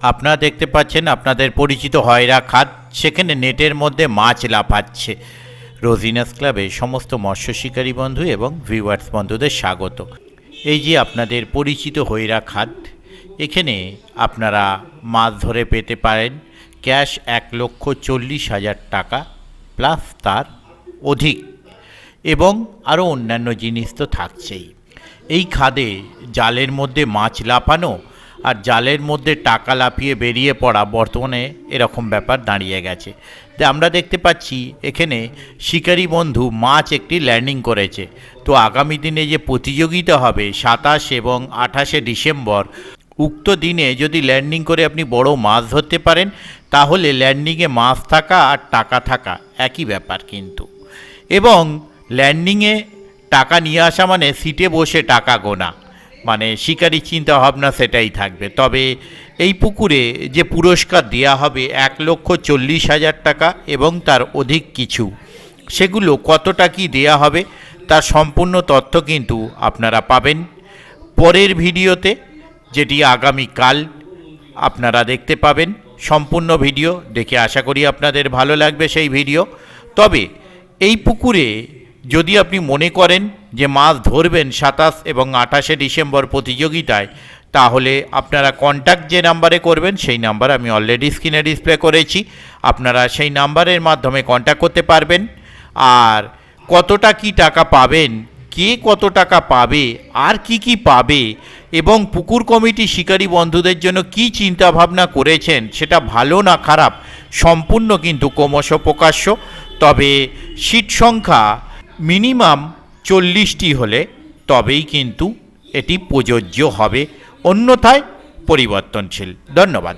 আপনারা দেখতে পাচ্ছেন, আপনাদের পরিচিত হয়রা খাদ সেখানে নেটের মধ্যে মাছ লাফাচ্ছে। রোজিনাস ক্লাবে সমস্ত মৎস্য শিকারী বন্ধু এবং ভিউয়ার্স বন্ধুদের স্বাগত। এই যে আপনাদের পরিচিত হইরা খাদ এখানে আপনারা মাছ ধরে পেতে পারেন, ক্যাশ এক লক্ষ চল্লিশ হাজার টাকা, প্লাস তার অধিক। এবং আরও অন্যান্য জিনিস তো থাকছেই। এই খাদে জালের মধ্যে মাছ লাফানো আর জালের মধ্যে টাকা লাফিয়ে বেরিয়ে পড়া বর্তমানে এরকম ব্যাপার দাঁড়িয়ে গেছে। তো আমরা দেখতে পাচ্ছি, এখানে শিকারী বন্ধু মাছ একটি ল্যান্ডিং করেছে। তো আগামী দিনে যে প্রতিযোগিতা হবে সাতাশ এবং আঠাশে ডিসেম্বর, উক্ত দিনে যদি ল্যান্ডিং করে আপনি বড় মাছ ধরতে পারেন, তাহলে ল্যান্ডিংয়ে মাছ থাকা আর টাকা থাকা একই ব্যাপার কিন্তু। এবং ল্যান্ডিংয়ে টাকা নিয়ে আসা মানে সিটে বসে টাকা গোনা। মানে শিকারি চিন্তা ভাবনা সেটাই থাকবে। তবে এই পুকুরে যে পুরস্কার দেওয়া হবে এক লক্ষ চল্লিশ হাজার টাকা এবং তার অধিক কিছু, সেগুলো কতটা কি দেওয়া হবে তার সম্পূর্ণ তথ্য কিন্তু আপনারা পাবেন পরের ভিডিওতে, যেটি আগামীকাল আপনারা দেখতে পাবেন। সম্পূর্ণ ভিডিও দেখে আশা করি আপনাদের ভালো লাগবে সেই ভিডিও। তবে এই পুকুরে যদি আপনি মনে করেন যে মাছ ধরবেন সাতাশ এবং আঠাশে ডিসেম্বর প্রতিযোগিতায়, তাহলে আপনারা কন্ট্যাক্ট যে নাম্বারে করবেন, সেই নাম্বার আমি অলরেডি স্ক্রিনে ডিসপ্লে করেছি। আপনারা সেই নাম্বারের মাধ্যমে কন্ট্যাক্ট করতে পারবেন। আর কতটা কি টাকা পাবেন, কে কত টাকা পাবে, আর কি কি পাবে, এবং পুকুর কমিটি শিকারী বন্ধুদের জন্য কি চিন্তা ভাবনা করেছেন, সেটা ভালো না খারাপ, সম্পূর্ণ কিন্তু ক্রমশ প্রকাশ্য। তবে সিট সংখ্যা মিনিমাম চল্লিশটি হলে তবেই কিন্তু এটি প্রযোজ্য হবে অন্যথায় পরিবর্তনশীল। ধন্যবাদ।